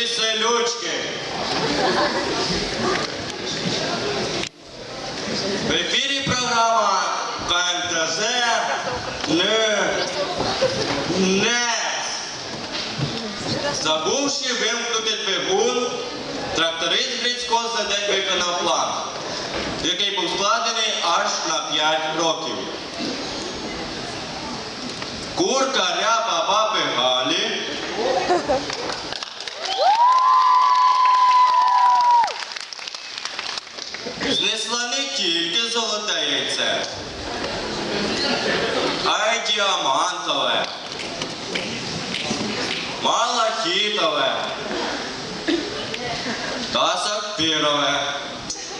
веселючки. В ефірі програма КМТЗ не, не забувши вимкнути двигун, тракторист Грицько за день виконав план, який був складений аж на 5 років. Курка ряба баби Галі. Діамантове, малахітове та сапфірове,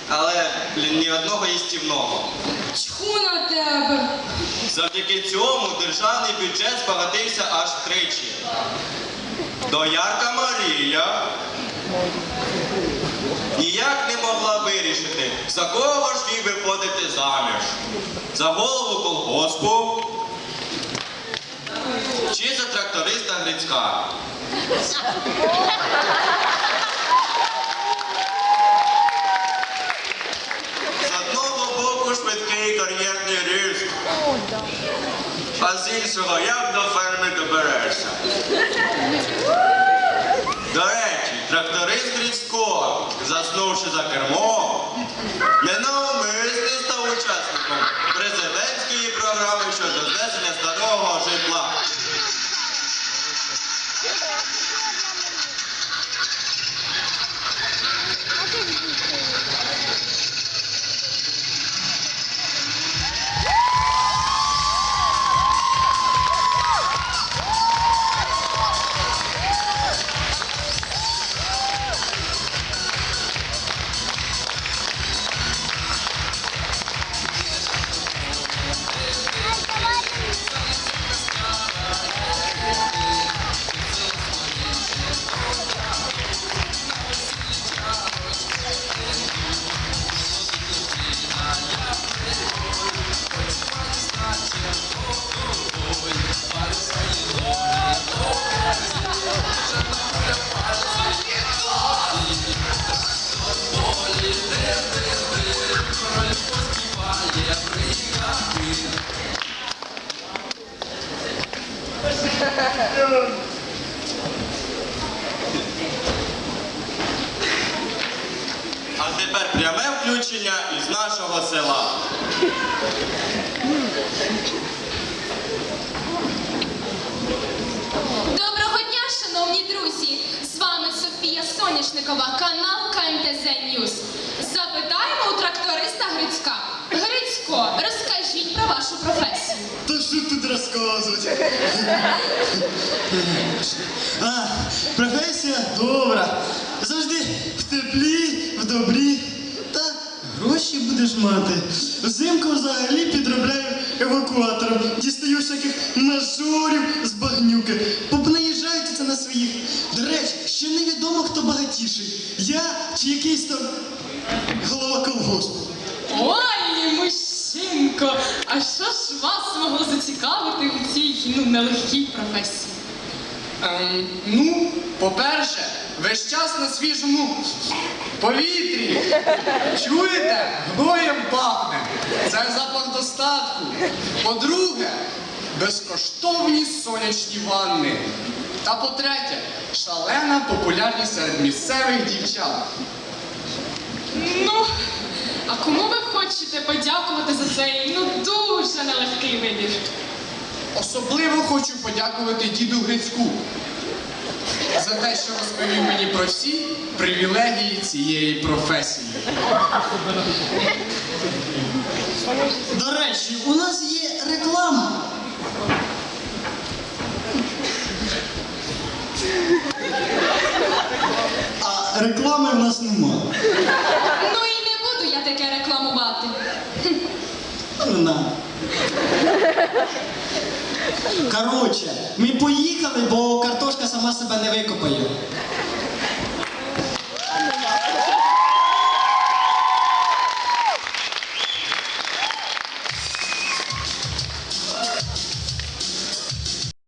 але ні одного їстівного. Чху на тебе. Завдяки цьому державний бюджет збагатився аж тричі. Доярка Марія ніяк не могла вирішити, за кого ж їй виходити заміж. За голову колгоспу чи за тракториста Грицька. З одного боку швидкий кар'єрний ріст, а з іншого, як до ферми доберешся. До речі, тракторист Грицько, заснувши за кермом, ненавмисне став А тепер пряме включення із нашого села. Соняшникова, канал КМТЗ Ньюс. Запитаємо у тракториста Грицька. Грицько, розкажіть про вашу професію. Та що тут розказувати? А, професія добра. Завжди в теплі, в добрі. Та гроші будеш мати. Взимку взагалі підробляю евакуатором. Дістаю всяких мажорів з багнюки. Понаїжджають це на своїх. До речі, ще невідомо, хто багатіший. Я чи якийсь там голова колгоспу. Ой, мужчинко, а що ж вас могло зацікавити у цій ну, нелегкій професії? Ем, ну, по-перше, весь час на свіжому повітрі. Чуєте? Гноєм пахне. Це запах достатку. По-друге, безкоштовні сонячні ванни. Та по-третє, шалена популярність серед місцевих дівчат. Ну, а кому ви хочете подякувати за цей ну дуже нелегкий вибір? Особливо хочу подякувати діду Грицьку за те, що розповів мені про всі привілегії цієї професії. До речі, у нас є реклама. А реклами в нас нема. Ну і не буду я таке рекламувати. На. Коротше, ми поїхали, бо картошка сама себе не викопає.